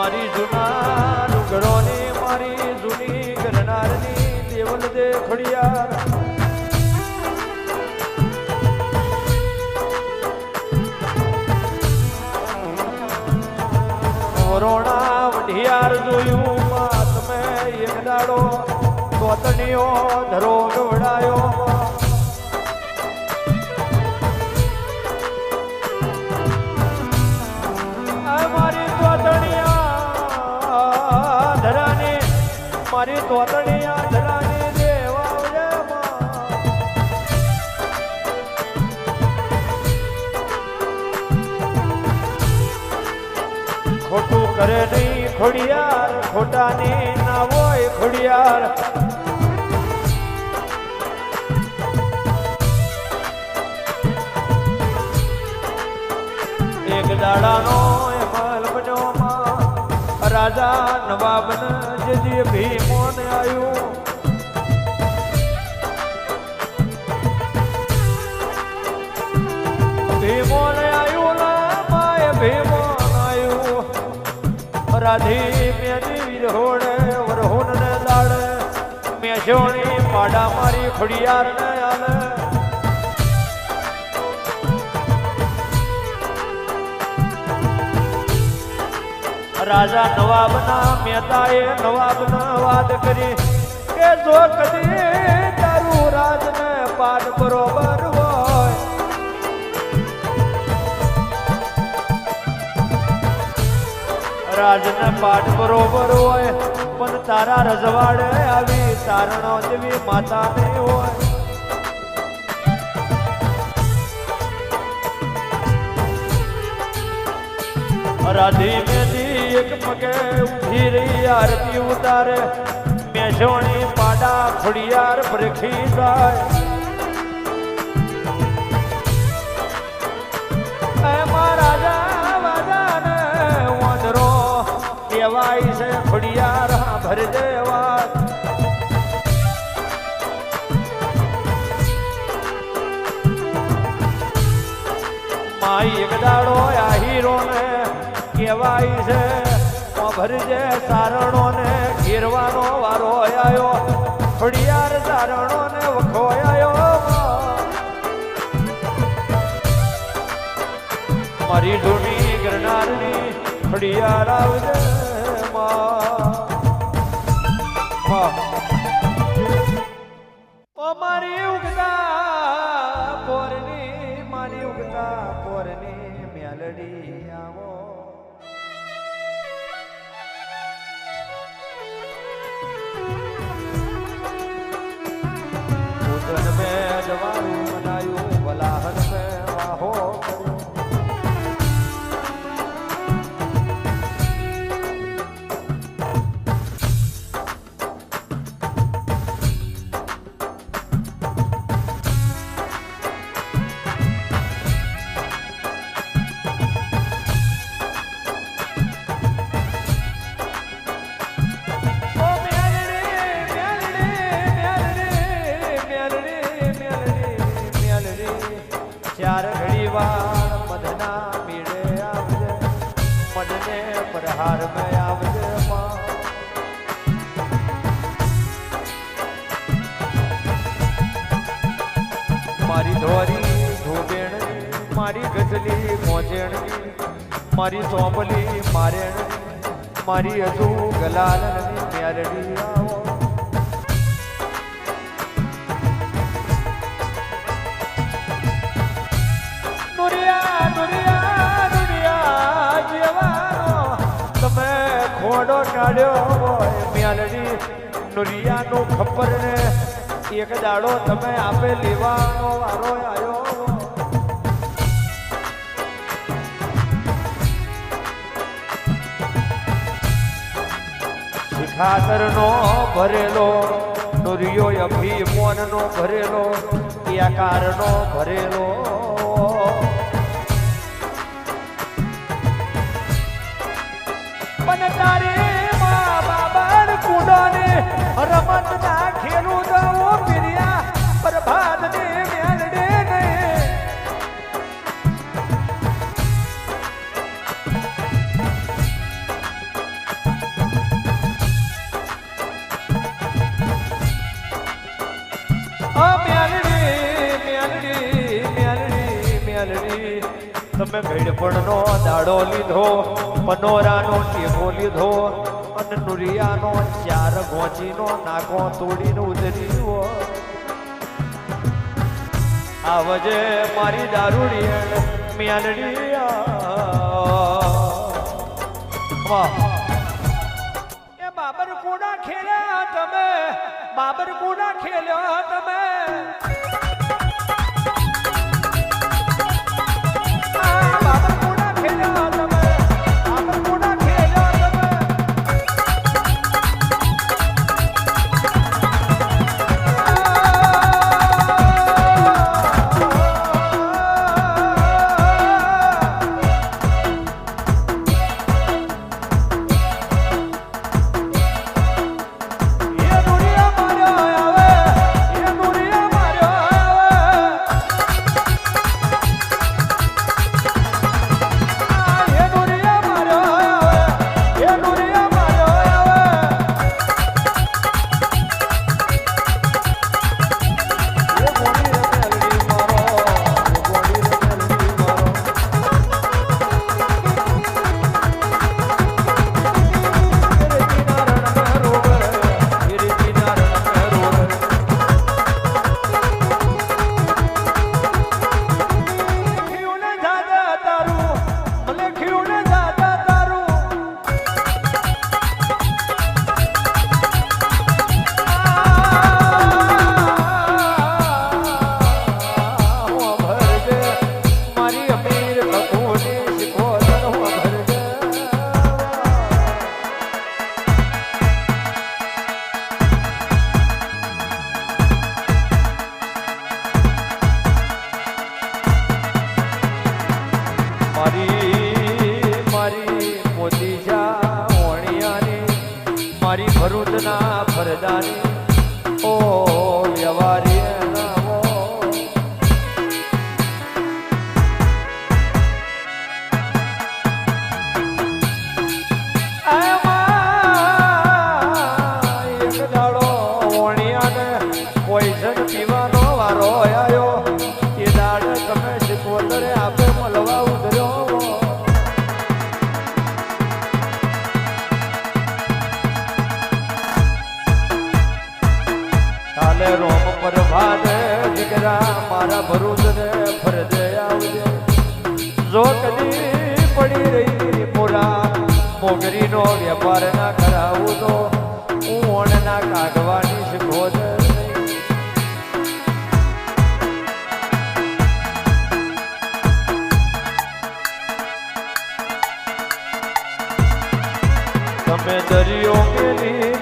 મારી જૂના લુગડોની મારી જૂની ગરનારની દેવલ દે ખડિયાર. વરોણા વઢિયાર જોયું માં તમે એક દાડો તોતણીઓ ધરો ગવડાયો. મારી તોતણી માં. ખોટું કરે નહીં ખોડિયાર ખોટાની ના હોય ખોડિયાર એક દાડાનો રાજા નવાબન જે ભીમોન આવ્યું ભીમોન આવ્યું માય ભીમોન આવ્યું રાધી મેરી વિરહોડે વરહોન ને દાડે મેશોણી પાડા મારી ખોડિયાર ને આલે. રાજા નવાબના મહેતાએ નવાબના વાત કરી કે જો કદી તારું રાજને પાઠ બરોબર હોય. રાજને પાઠ બરોબર હોય, પણ તારા રજવાડે આવી તારણો જેવી માતા નહીં હોય. રાધી મેથી એક પગે ઊભી રહી આરતી ઉતારે. મેજોણી પાડા ખોડિયાર ભરખી જાય રાજા વાજાને વાંદરો કહેવાય છે, ખોડિયાર ભરજે વાત કહેવાય છે. ભરજે તારણો ને ઘેરવાનો વારો આવ્યો ફળિયાર તારણો ને વખો આયો. મારી ઢોની ગરનારની ફળિયાર આવજે માં. પ્રહાર મેં આવજે મારી ધોરી ધોબેણ મારી ગજલી મોજેણ મારી સોંપલી મારેણ મારી હજુ ગલાલ મ્યારડી આવો. નુરિયા નુરિયા. ખોડો કાઢ્યો હોય મ્યાલડી નુરિયાનું ખબર ને એક દાડો તમે આપે લેવાનો વારો આવ્યો ખાતર નો ભરેલો, નુરિયો અભિમોન નો ભરેલો આકાર નો ભરેલો. તારે મા બાબાર કુડાને રમત ના ખેલું દવો પિરિયા પ્રભાત દે મેલડે ને મેલડી મેલડી મેલડી મેલડી તમે ઘડપણનો દાડો લીધો મનોરાનો ટેકો લીધો, અને નુરિયાનો ચાર ગોચીનો નાકો તોડીને ઉતર્યો આવજે મારી દારૂડી વાહ. એ બાબર કોડા ખેલ્યા તમે, બાબર કોડા ખેલ્યા તમે. મારી મારી મોતી જા મારી ભરૂચના ફરદાની ભરૂચ ને ફરજે આવજે. જો કદી પડી રહી મોરા મોગરીનો વેપાર ના કરાવું તો હું ના કાઢવાની શીખોદ છે તમે દરિયો મેલી